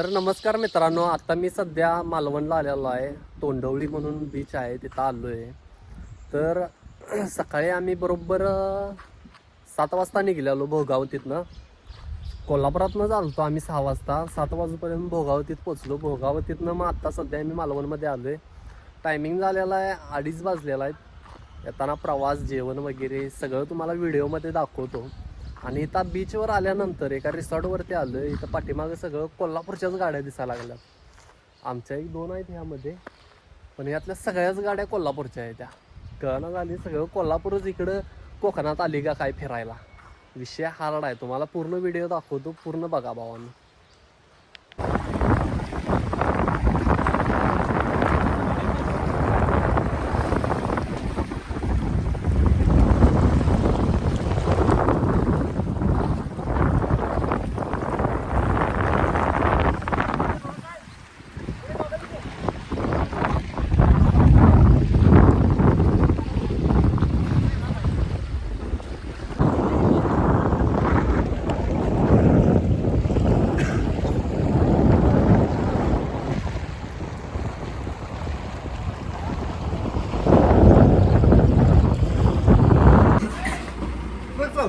तर नमस्कार मित्रांनो आत्ता मी सध्या मालवणला आलेलो आहे. तोंडवळी म्हणून बीच आहे तिथं आलो आहे तर सकाळी आम्ही बरोबर सात वाजता निघालेलो भोगावतीतनं कोल्हापुरातनं चालतो आम्ही सहा वाजता. सात वाजेपर्यंत भोगावतीत पोचलो भोगावतीतनं मग आत्ता सध्या आम्ही मालवणमध्ये आलो आहे टायमिंग झालेला आहे अडीच वाजलेला आहे. येताना प्रवास जेवण वगैरे सगळं तुम्हाला व्हिडिओमध्ये दाखवतो. आणि इथं बीचवर आल्यानंतर एका रिसॉर्टवरती आलं इथं पाठीमागं सगळं कोल्हापूरच्याच गाड्या दिसायला लागल्यात. आमच्या एक दोन आहेत ह्यामध्ये पण यातल्या सगळ्याच गाड्या कोल्हापूरच्या आहेत त्या. कळणं झाली सगळं कोल्हापूरच इकडं कोकणात आली का काय फिरायला. विषय हार्ड आहे तुम्हाला पूर्ण व्हिडिओ दाखवतो पूर्ण बघा भावांना.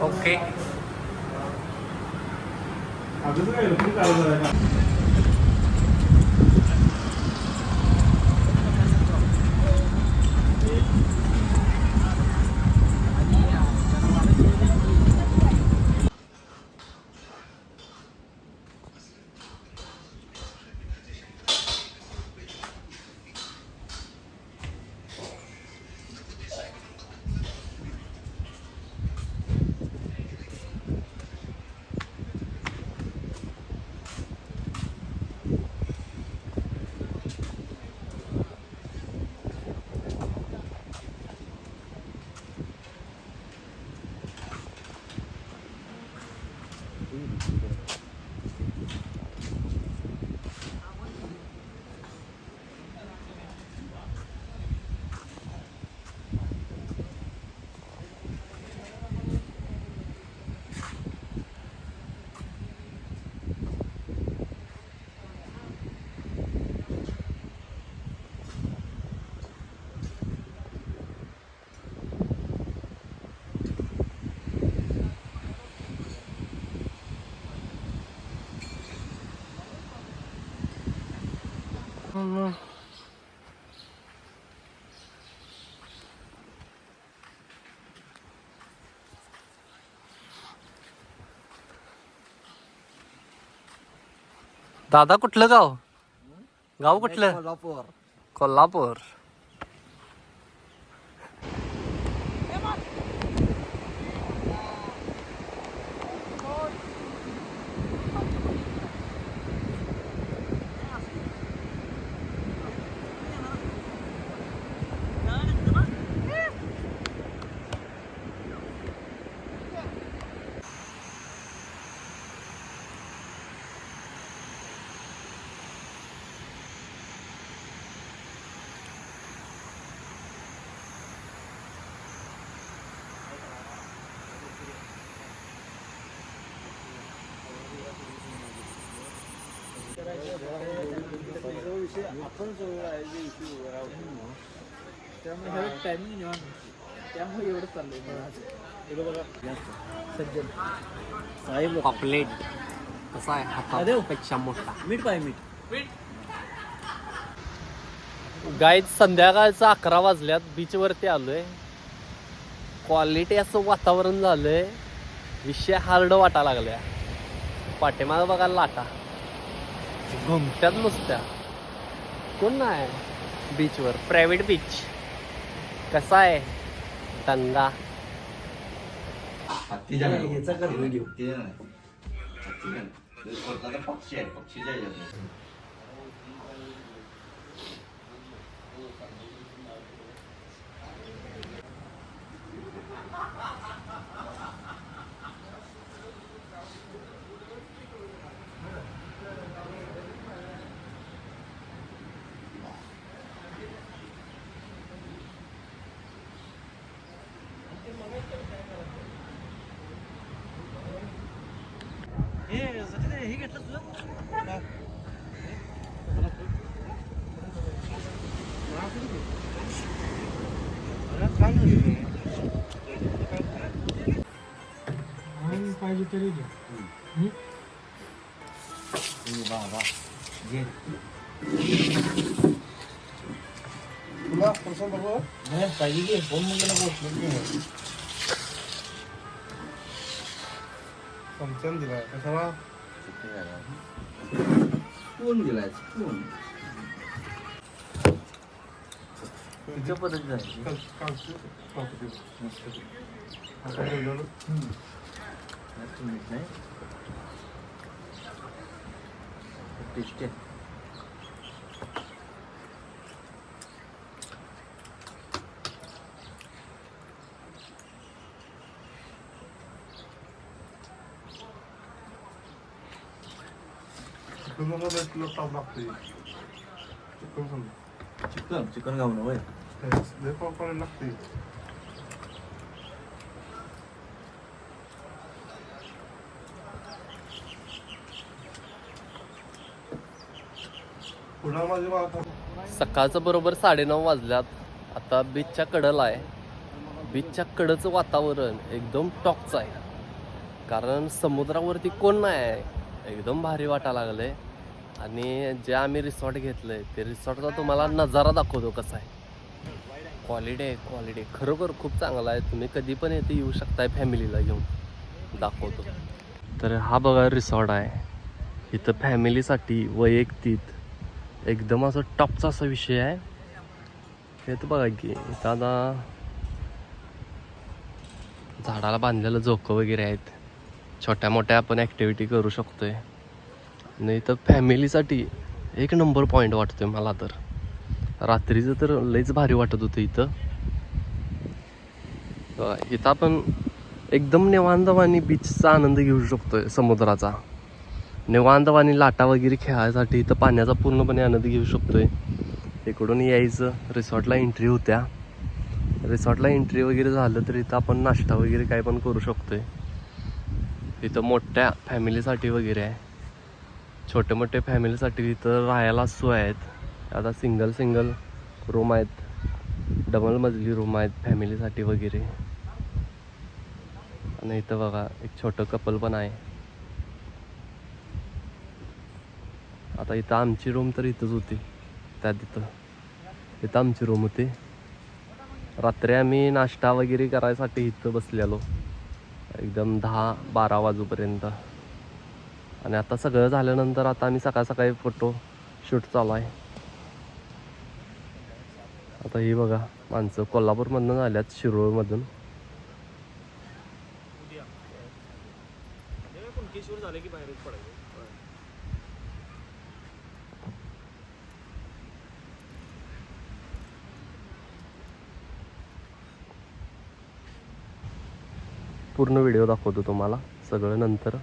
ok. दादा कुठलं गाव? गाव कुठलं? कोल्हापूर. कोल्हापूर. आपण त्यामुळे हे टायमिंग निवांत त्यामुळे एवढं चाललंय बघा सज्जन. साहेब पापलेट कसा आहे? अरे. हातापेक्षा मोठा मीठ पाय मीठ. गाईत संध्याकाळचं अकरा वाजल्यात. बीचवरती आलोय. क्वालिटी असं वातावरण झालंय. विषय हार्ड वाटा लागल्या. पाठीमागं बघा लाटा. घुमत्यात नुसत्या. कोण नाही? बीचवर प्रायव्हेट बीच कसा आहे? धंदा. नाही. हत्तीच्या नाही. हत्तीच्या नाही. तो कोणता तर पक्षी आहे पक्षीच्या ह्याच्यात नाही. हे घेतलं तुझं पाहिजे तरी तुला प्रसन्न बरोबर पाहिजे की फोन म्हणलं चमचम दिला कशाला कोण दिलाय कोण तुझ्या पद्धतीत आहे टेस्ट आहे टॉप लागते चिकन समजा चिकन चिकन गावणं वय लागते सकाळचं बरोबर साडेनऊ वाजल्यात. आता बीचच्या कडला आहे. बीचच्या कडचं वातावरण एकदम टॉपचं आहे. कारण समुद्रावरती कोण नाही आहे? एकदम भारी वाटा लागलं आहे आणि जे आम्ही रिसॉर्ट घेतलं आहे ते रिसॉर्टचा तुम्हाला नजारा दाखवतो कसा आहे. क्वालिटी आहे क्वालिटी खरोखर खूप चांगला आहे. तुम्ही कधी पण येथे येऊ शकताय फॅमिलीला घेऊन. दाखवतो. तर हा बघा रिसॉर्ट आहे. इथं फॅमिलीसाठी वैयक्तिक एकदम असं टॉपचा असा विषय आहे. हे तर बघा की इथं आता झाडाला बांधलेलं झोकं वगैरे आहेत. छोट्या मोठ्या आपण ॲक्टिव्हिटी करू शकतोय. नाही इथं फॅमिलीसाठी एक नंबर पॉईंट वाटतोय मला तर. रात्रीचं तर लईच भारी वाटत होतं इथं. इथं आपण एकदम निवांतवानी बीचचा आनंद घेऊ शकतोय समुद्राचा. निवांतवानी लाटा वगैरे खेळायसाठी इथं पाण्याचा पूर्णपणे आनंद घेऊ शकतोय. इकडून यायचं रिसॉर्टला एंट्री होत्या. रिसॉर्टला एंट्री वगैरे झालं तर इथं आपण नाश्ता वगैरे काय पण करू शकतोय. इथं मोठ्या फॅमिलीसाठी वगैरे आहे. छोटे मोठे फॅमिलीसाठी इथं राहायला सोय आहेत. आता सिंगल सिंगल रूम आहेत. डबल मजली रूम आहेत फॅमिलीसाठी वगैरे. आणि इथं बघा एक छोटं कपल पण आहे. आता इथं आमची रूम तर इथंच होती. त्या तिथं. इथं आमची रूम होती. रात्री आम्ही नाश्ता वगैरे करायसाठी इथं बसलेलो. एकदम दहा बारा वाजूपर्यंत. आणि आता सगळं झाल्यानंतर आता आम्ही सकाळ सकाळी फोटो शूट चालू आहे. आता ही बघा माणसं कोल्हापूरमधून आल्यात शिरोळमधून. पूर्ण व्हिडिओ दाखवतो तुम्हाला सगळं नंतर.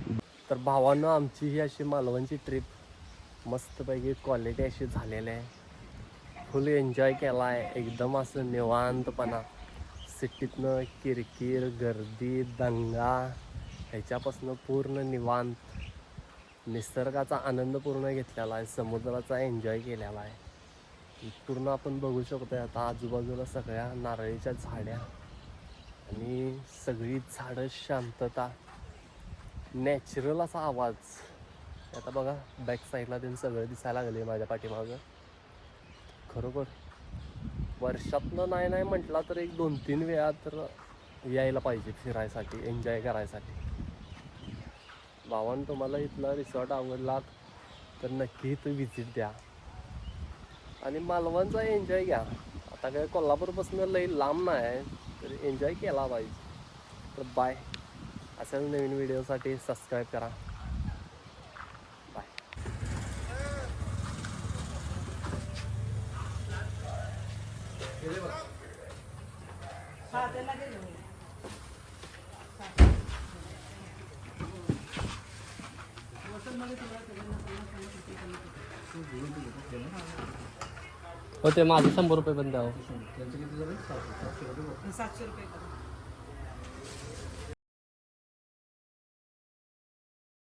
तर भावानं आमची ही अशी मालवणची ट्रिप मस्तपैकी क्वालिटी अशी झालेली आहे. फुल एन्जॉय केला आहे एकदम असं निवांतपणा. सिटीतनं किरकिर गर्दी दंगा ह्याच्यापासून पूर्ण निवांत. निसर्गाचा आनंद पूर्ण घेतलेला आहे. समुद्राचा एन्जॉय केलेला आहे. पूर्ण आपण बघू शकतो आता आजूबाजूला सगळ्या नारळीच्या झाड्या आणि सगळी झाडं शांतता. नॅचरल असा आवाज. आता बघा बॅक साईडला त्यांनी सगळं दिसायला लागले माझ्या पाठीमागं. खरोखर. वर्षातनं नाही नाही म्हटला तर एक दोन तीन वेळा तर यायला पाहिजे फिरायसाठी एन्जॉय करायसाठी. भावान तुम्हाला इथला रिसॉर्ट आवडला तर नक्की इथं व्हिजिट द्या. आणि मालवणचा एन्जॉय घ्या. आता आता काय कोल्हापूरपासून लई लांब नाही तर एन्जॉय केला पाहिजे. तर बाय अशाच नवीन व्हिडिओसाठी सबस्क्राईब करा. बाय हो ते माझं शंभर रुपये बंद आहे सातशे. रुपये